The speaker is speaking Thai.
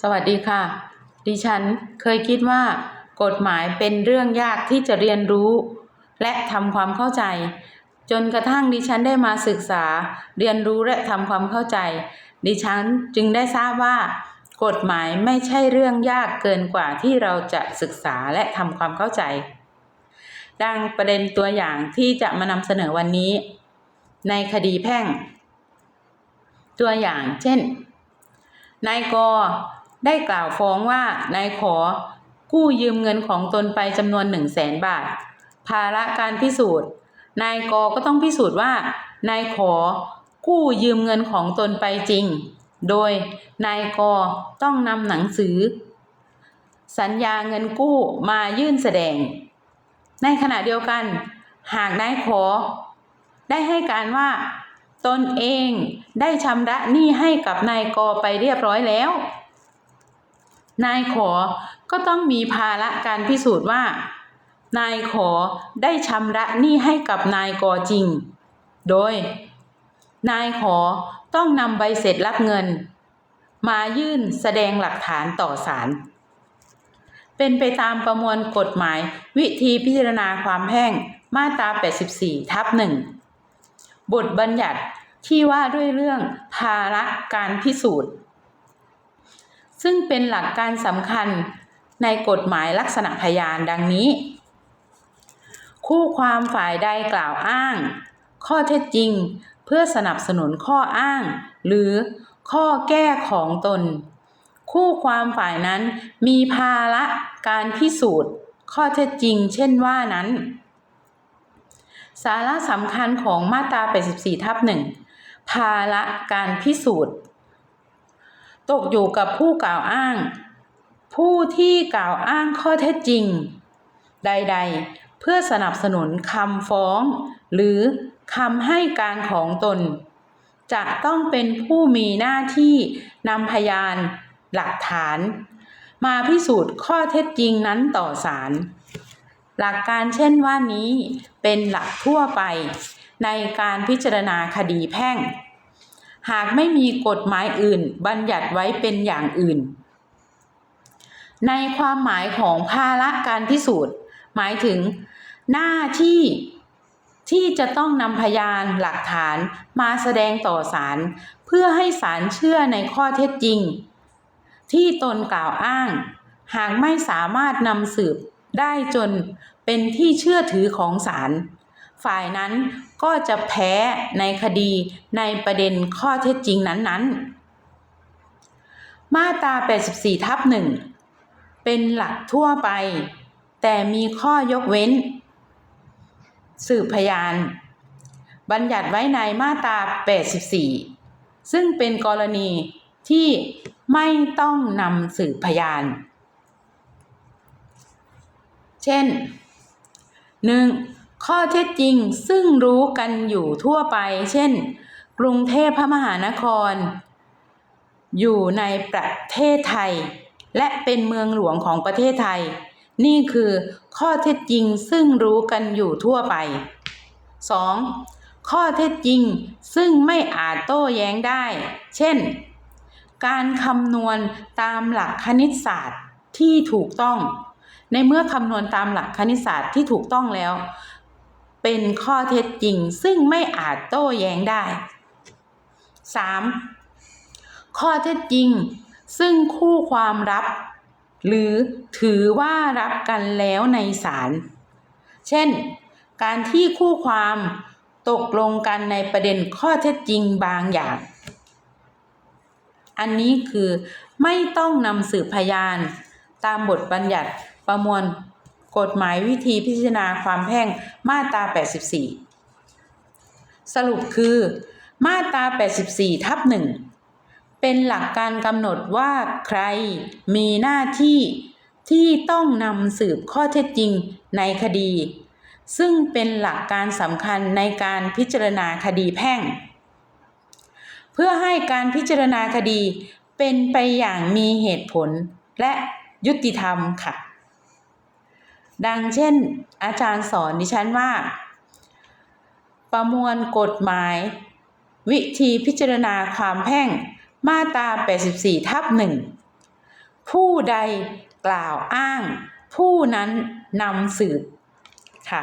สวัสดีค่ะ ดิฉันเคยคิดว่า กฎหมายเป็นเรื่องยากที่จะเรียนรู้ และทำความเข้าใจ จนกระทั่งดิฉันได้มาศึกษา เรียนรู้และทำความเข้าใจ ดิฉันจึงได้ทราบว่า กฎหมายไม่ใช่เรื่องยากเกินกว่าที่เราจะศึกษาและทำความเข้าใจ ดังประเด็นตัวอย่างที่จะมานำเสนอวันนี้ ในคดีแพ่ง ตัวอย่างเช่นนายก ได้กล่าวฟ้องว่านายขอกู้ยืมเงินของตนไปจำนวนหนึ่งแสนบาท ภาระการพิสูจน์ นายกก็ต้องพิสูจน์ว่านายขอกู้ยืมเงินของตนไปจริง โดยนายกต้องนำหนังสือ สัญญาเงินกู้มายื่นแสดง ในขณะเดียวกัน หากนายขอ ได้ให้การว่า ตนเองได้ชำระหนี้ให้กับนายกไปเรียบร้อยแล้ว นายขอก็ต้องมีภาระการพิสูจน์ว่า นายขอได้ชำระหนี้ให้กับนายกอจริง โดย นายขอต้องนำใบเสร็จรับเงิน มายื่นแสดงหลักฐานต่อศาลเป็นไปตามประมวลกฎหมายวิธีพิจารณาความแพ่งมาตรา 84 ทับหนึ่งบทบัญญัติที่ว่าด้วยเรื่องภาระการพิสูจน์ ซึ่งเป็นหลักการสำคัญในกฎหมายลักษณะพยานดังนี้ คู่ความฝ่ายใดกล่าวอ้าง ข้อเท็จจริงเพื่อสนับสนุนข้ออ้าง หรือข้อแก้ของตน คู่ความฝ่ายนั้นมีภาระการพิสูจน์ ข้อเท็จจริง เช่นว่านั้น สาระสำคัญของมาตรา 84 ทับหนึ่งภาระการพิสูจน์ ตกอยู่กับผู้กล่าวอ้าง ผู้ที่กล่าวอ้างข้อเท็จจริง ใด ๆ เพื่อสนับสนุนคำฟ้อง หรือคำให้การของตน จะต้องเป็นผู้มีหน้าที่นำพยานหลักฐาน มาพิสูจน์ข้อเท็จจริงนั้นต่อศาลหลักการเช่นว่านี้เป็นหลักทั่วไปในการพิจารณาคดีแพ่ง หากไม่มีกฎหมายอื่น บัญญัติไว้เป็นอย่างอื่น ในความหมายของภาระการพิสูจน์ หมายถึง หน้าที่ที่จะต้องนำพยานหลักฐานมาแสดงต่อศาลเพื่อให้ศาลเชื่อในข้อเท็จจริง ที่ตนกล่าวอ้าง หากไม่สามารถนำสืบได้จนเป็นที่เชื่อถือของศาล ฝ่ายนั้นก็จะแพ้ในคดีในประเด็นข้อเท็จจริงนั้นๆ มาตรา 84 ทับหนึ่งเป็นหลักทั่วไป แต่มีข้อยกเว้น สืบพยาน บัญญัติไว้ในมาตรา 84 ซึ่งเป็นกรณีที่ไม่ต้องนำสืบพยาน เช่น 1. ข้อเท็จจริงซึ่งรู้กันอยู่ทั่วไป เช่น กรุงเทพพระมหานคร อยู่ในประเทศไทย และเป็นเมืองหลวงของประเทศไทย นี่คือข้อเท็จจริงซึ่งรู้กันอยู่ทั่วไป 2. ข้อเท็จจริงซึ่งไม่อาจโต้แย้งได้ เช่น การคำนวณตามหลักคณิตศาสตร์ที่ถูกต้อง ในเมื่อคำนวณตามหลักคณิตศาสตร์ที่ถูกต้องแล้ว เป็นข้อเท็จจริงซึ่งไม่อาจโต้แย้งได้ 3. ข้อเท็จจริง ซึ่งคู่ความรับ หรือถือว่ารับกันแล้วในศาล เช่น การที่คู่ความตกลงกันในประเด็นข้อเท็จจริงบางอย่าง อันนี้คือไม่ต้องนำสืบพยาน ตามบทบัญญัติประมวล กฎหมายวิธีพิจารณาความแพ่งมาตรา 84 สรุปคือ มาตรา 84 ทับหนึ่งเป็นหลักการกำหนดว่าใครมีหน้าที่ที่ต้องนำสืบข้อเท็จจริงในคดี ซึ่งเป็นหลักการสำคัญในการพิจารณาคดีแพ่ง เพื่อให้การพิจารณาคดีเป็นไปอย่างมีเหตุผลและยุติธรรมค่ะ ดังเช่น อาจารย์สอนดิฉันว่า ประมวลกฎหมาย วิธีพิจารณาความแพ่งมาตรา 84 ทับหนึ่งผู้ใดกล่าวอ้าง ผู้นั้นนำสืบค่ะ